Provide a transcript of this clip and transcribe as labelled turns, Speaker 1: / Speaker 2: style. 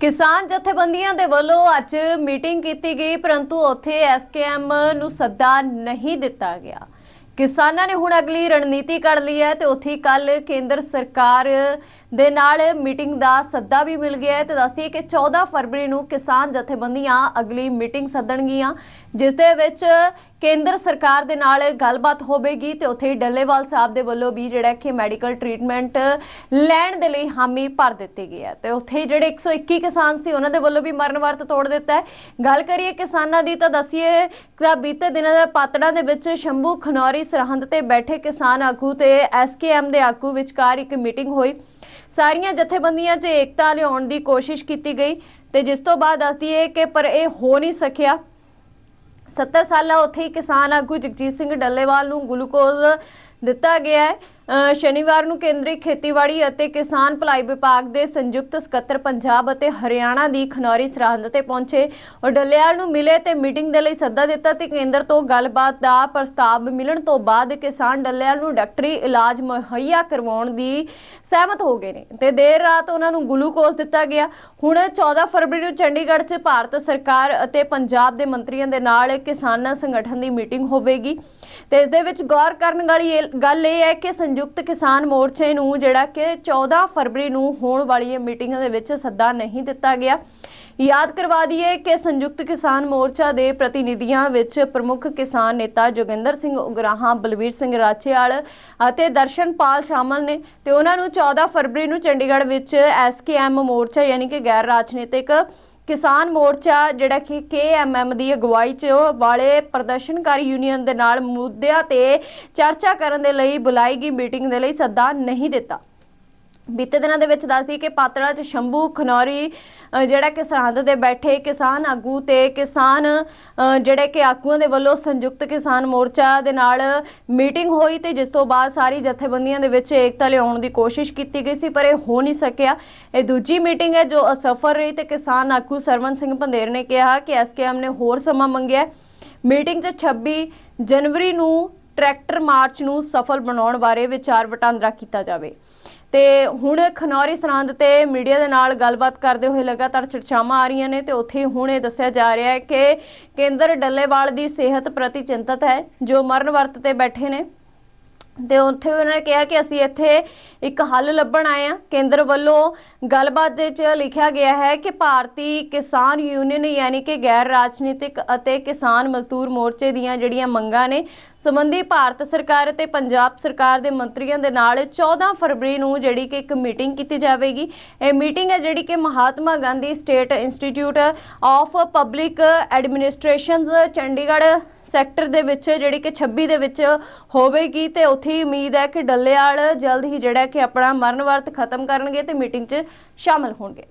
Speaker 1: ਕਿਸਾਨ ਜਥੇਬੰਦੀਆਂ ਦੇ ਵੱਲੋਂ ਅੱਜ ਮੀਟਿੰਗ ਕੀਤੀ ਗਈ, ਪਰੰਤੂ ਉੱਥੇ ਐਸਕੇਐਮ ਨੂੰ ਸੱਦਾ ਨਹੀਂ ਦਿੱਤਾ ਗਿਆ। ਕਿਸਾਨਾਂ ਨੇ ਹੁਣ ਅਗਲੀ ਰਣਨੀਤੀ ਕਰ ਲਈ ਹੈ ਤੇ ਉੱਥੇ ਕੱਲ ਕੇਂਦਰ ਸਰਕਾਰ ਦੇ ਨਾਲ ਮੀਟਿੰਗ ਦਾ ਸੱਦਾ ਵੀ ਮਿਲ ਗਿਆ ਹੈ। ਤੇ ਦੱਸਦੀਏ ਕਿ 14 ਫਰਵਰੀ ਨੂੰ ਕਿਸਾਨ ਜਥੇਬੰਦੀਆਂ ਅਗਲੀ ਮੀਟਿੰਗ ਸੱਦਣਗੀਆਂ, ਜਿਸ ਦੇ ਵਿੱਚ ਕੇਂਦਰ ਸਰਕਾਰ ਦੇ ਨਾਲ ਗੱਲਬਾਤ ਹੋਵੇਗੀ ਤੇ ਉੱਥੇ ਹੀ ਡੱਲੇਵਾਲ ਸਾਹਿਬ ਦੇ ਵੱਲੋਂ ਵੀ ਜਿਹੜਾ ਕਿ ਮੈਡੀਕਲ ਟ੍ਰੀਟਮੈਂਟ ਲੈਣ ਦੇ ਲਈ ਹਾਮੀ ਭਰ ਦਿੱਤੀ ਗਈ ਹੈ। ਤੇ ਉੱਥੇ ਹੀ ਜਿਹੜੇ 121 ਕਿਸਾਨ ਸੀ, ਉਹਨਾਂ ਦੇ ਵੱਲੋਂ ਵੀ ਮਰਨ ਵਰਤ ਤੋੜ ਦਿੱਤਾ ਹੈ। ਗੱਲ ਕਰੀਏ ਕਿਸਾਨਾਂ ਦੀ ਤਾਂ ਦਸੀਏ ਕਿ ਬੀਤੇ ਦਿਨਾਂ ਦਾ ਪਾਤੜਾ ਦੇ ਵਿੱਚ ਸ਼ੰਭੂ ਖਨੌਰੀ ਸਰਹੰਦ ਤੇ ਬੈਠੇ ਕਿਸਾਨ ਆਗੂ ਤੇ ਐਸਕੇਐਮ ਦੇ ਆਗੂ ਵਿਚਕਾਰ ਇੱਕ ਮੀਟਿੰਗ ਹੋਈ। ਸਾਰੀਆਂ ਜਥੇਬੰਦੀਆਂ 'ਚ ਏਕਤਾ ਲਿਆਉਣ ਦੀ ਕੋਸ਼ਿਸ਼ ਕੀਤੀ ਗਈ ਤੇ ਜਿਸ ਤੋਂ ਬਾਅਦ ਦੱਸਦੀ ਹੈ ਕਿ ਪਰ ਇਹ ਹੋ ਨਹੀਂ ਸਕਿਆ। 70 ਸਾਲਾ ਉੱਥੇ ਹੀ ਕਿਸਾਨ ਆਗੂ ਜਗਜੀਤ ਸਿੰਘ ਡੱਲੇਵਾਲ ਨੂੰ ਗਲੂਕੋਜ਼ ਦਿੱਤਾ ਗਿਆ ਹੈ। ਸ਼ਨੀਵਾਰ ਨੂੰ ਕੇਂਦਰੀ ਖੇਤੀਬਾੜੀ ਅਤੇ ਕਿਸਾਨ ਭਲਾਈ ਵਿਭਾਗ ਦੇ ਸੰਯੁਕਤ ਸਕੱਤਰ ਪੰਜਾਬ ਅਤੇ ਹਰਿਆਣਾ ਦੀ ਖਨੌਰੀ ਸਰਹੰਦ ਤੇ ਪਹੁੰਚੇ। ਔਰ ਡੱਲੇਵਾਲ ਨੂੰ ਮਿਲੇ ਤੇ ਮੀਟਿੰਗ ਦੇ ਲਈ ਸੱਦਾ ਦਿੱਤਾ ਤੇ ਕੇਂਦਰ ਤੋਂ ਗੱਲਬਾਤ ਦਾ ਪ੍ਰਸਤਾਵ ਮਿਲਣ ਤੋਂ ਬਾਅਦ ਕਿਸਾਨ ਡੱਲੇਵਾਲ ਨੂੰ ਡਾਕਟਰੀ ਇਲਾਜ ਮੁਹੱਈਆ ਕਰਵਾਉਣ ਦੀ ਸਹਿਮਤ ਹੋ ਗਏ ਨੇ ਤੇ ਦੇਰ ਰਾਤ ਉਹਨਾਂ ਨੂੰ ਗਲੂਕੋਜ਼ ਦਿੱਤਾ ਗਿਆ। ਹੁਣ 14 ਫਰਵਰੀ ਨੂੰ ਚੰਡੀਗੜ੍ਹ 'ਚ ਭਾਰਤ ਸਰਕਾਰ ਅਤੇ ਪੰਜਾਬ ਦੇ ਮੰਤਰੀਆਂ ਦੇ ਨਾਲ ਕਿਸਾਨਾਂ ਸੰਗਠਨ ਦੀ ਮੀਟਿੰਗ ਹੋਵੇਗੀ। ਤੇ ਇਸ ਦੇ ਵਿੱਚ ਗੌਰ ਕਰਨ ਵਾਲੀ ਗੱਲ ਇਹ ਹੈ ਕਿ ਸੰਯੁਕਤ ਕਿਸਾਨ ਮੋਰਚੇ ਨੂੰ ਜਿਹੜਾ ਕਿ 14 ਫਰਵਰੀ ਨੂੰ ਹੋਣ ਵਾਲੀ ਇਹ ਮੀਟਿੰਗ ਦੇ ਵਿੱਚ ਸੱਦਾ ਨਹੀਂ ਦਿੱਤਾ ਗਿਆ। ਯਾਦ ਕਰਵਾ ਦਈਏ ਕਿ ਸੰਯੁਕਤ ਕਿਸਾਨ ਮੋਰਚਾ ਦੇ ਪ੍ਰਤੀਨਿਧੀਆਂ ਵਿੱਚ ਪ੍ਰਮੁੱਖ ਕਿਸਾਨ ਨੇਤਾ ਜੋਗਿੰਦਰ ਸਿੰਘ ਉਗਰਾਹਾਂ ਬਲਵੀਰ ਸਿੰਘ ਰਾਚੇਵਾਲ ਅਤੇ ਦਰਸ਼ਨਪਾਲ ਸ਼ਾਮਲ ਨੇ ਤੇ ਉਹਨਾਂ ਨੂੰ 14 ਫਰਵਰੀ ਨੂੰ ਚੰਡੀਗੜ੍ਹ ਵਿੱਚ ਐਸਕੇਐਮ ਮੋਰਚਾ ਯਾਨੀ ਕਿ ਗੈਰ ਰਾਜਨੀਤਿਕ ਕਿਸਾਨ ਮੋਰਚਾ, ਜਿਹੜਾ ਕਿ ਕੇਐਮਐਮ ਦੀ ਅਗਵਾਈ 'ਚ ਵਾਲੇ ਪ੍ਰਦਰਸ਼ਨਕਾਰੀ ਯੂਨੀਅਨ ਦੇ ਨਾਲ ਮੁੱਦਿਆਂ ਤੇ ਚਰਚਾ ਕਰਨ ਦੇ ਲਈ ਬੁਲਾਈ ਗਈ ਮੀਟਿੰਗ ਦੇ ਲਈ ਸੱਦਾ ਨਹੀਂ ਦਿੱਤਾ। ਬੀਤੇ ਦਿਨਾਂ ਦੇ ਵਿੱਚ ਦੱਸਦੀ ਕਿ ਪਾਤੜਾ ਚ ਸ਼ੰਭੂ ਖਨੌਰੀ ਜਿਹੜਾ ਕਿ ਸਰਹੰਦ ਦੇ ਬੈਠੇ ਕਿਸਾਨ ਆਗੂ ਤੇ ਕਿਸਾਨ ਜਿਹੜੇ ਕਿ ਆਗੂਆਂ ਦੇ ਵੱਲੋਂ ਸੰਯੁਕਤ ਕਿਸਾਨ ਮੋਰਚਾ ਦੇ ਨਾਲ ਮੀਟਿੰਗ ਹੋਈ ਤੇ ਜਿਸ ਤੋਂ ਬਾਅਦ ਸਾਰੀ ਜਥੇਬੰਦੀਆਂ ਦੇ ਵਿੱਚ ਏਕਤਾ ਲਿਆਉਣ ਦੀ ਕੋਸ਼ਿਸ਼ ਕੀਤੀ ਗਈ ਸੀ, ਪਰ ਇਹ ਹੋ ਨਹੀਂ ਸਕਿਆ। ਇਹ ਦੂਜੀ ਮੀਟਿੰਗ ਹੈ ਜੋ ਅਸਫਲ ਰਹੀ ਤੇ ਕਿਸਾਨ ਆਗੂ ਸਰਵਨ ਸਿੰਘ ਪੰਦੇਰ ਨੇ ਕਿਹਾ ਕਿ ਐਸਕੇਐਮ ਨੇ ਹੋਰ ਸਮਾਂ ਮੰਗਿਆ। ਮੀਟਿੰਗ 'ਚ 26 ਜਨਵਰੀ ਨੂੰ ਟਰੈਕਟਰ ਮਾਰਚ ਨੂੰ ਸਫਲ ਬਣਾਉਣ ਬਾਰੇ ਵਿਚਾਰ ਵਟਾਂਦਰਾ ਕੀਤਾ ਜਾਵੇ। ਤੇ ਹੁਣ ਖਨੌਰੀ ਸਰਹੰਦ ਤੇ ਮੀਡੀਆ ਦੇ ਨਾਲ ਗੱਲਬਾਤ ਕਰਦੇ ਹੋਏ ਲਗਾਤਾਰ ਚਰਚਾਵਾਂ ਆ ਰਹੀਆਂ ਨੇ ਤੇ ਉੱਥੇ ਹੁਣ ਇਹ ਦੱਸਿਆ ਜਾ ਰਿਹਾ ਹੈ ਕਿ ਕੇਂਦਰ ਡੱਲੇਵਾਲ ਦੀ ਸਿਹਤ ਪ੍ਰਤੀ ਚਿੰਤਤ ਹੈ, ਜੋ ਮਰਨ ਵਰਤ ਤੇ ਬੈਠੇ ਨੇ। ਤੇ ਉੱਥੇ ਉਹਨਾਂ ਨੇ ਕਿਹਾ ਕਿ ਅਸੀਂ ਇੱਥੇ ਇੱਕ ਹੱਲ ਲੱਭਣ ਆਏ ਆ ਕੇਂਦਰ ਵੱਲੋਂ ਗੱਲਬਾਤ ਦੇ ਚ ਲਿਖਿਆ ਗਿਆ ਹੈ ਕਿ ਭਾਰਤੀ ਕਿਸਾਨ ਯੂਨੀਅਨ ਯਾਨੀ ਕਿ ਗੈਰ ਰਾਜਨੀਤਿਕ ਅਤੇ ਕਿਸਾਨ ਮਜ਼ਦੂਰ ਮੋਰਚੇ ਦੀਆਂ ਜਿਹੜੀਆਂ ਮੰਗਾਂ ਨੇ, ਸੰਬੰਧੀ ਭਾਰਤ ਸਰਕਾਰ ਅਤੇ ਪੰਜਾਬ ਸਰਕਾਰ ਦੇ ਮੰਤਰੀਆਂ ਦੇ ਨਾਲ 14 ਫਰਵਰੀ ਨੂੰ ਜਿਹੜੀ ਕਿ ਇੱਕ ਮੀਟਿੰਗ ਕੀਤੀ ਜਾਵੇਗੀ। ਇਹ ਮੀਟਿੰਗ ਹੈ ਜਿਹੜੀ ਕਿ Mahatma Gandhi state institute of public administrations Chandigarh sector ਦੇ ਵਿੱਚ, ਜਿਹੜੀ ਕਿ 26 ਦੇ ਵਿੱਚ ਹੋਵੇਗੀ ਤੇ ਉੱਥੇ ਹੀ ਉਮੀਦ ਹੈ ਕਿ ਡੱਲੇਆਲ ਜਲਦ ਹੀ ਜਿਹੜਾ ਕਿ ਆਪਣਾ ਮਰਨ ਵਰਤ ਖਤਮ ਕਰਨਗੇ ਤੇ ਮੀਟਿੰਗ 'ਚ ਸ਼ਾਮਲ ਹੋਣਗੇ।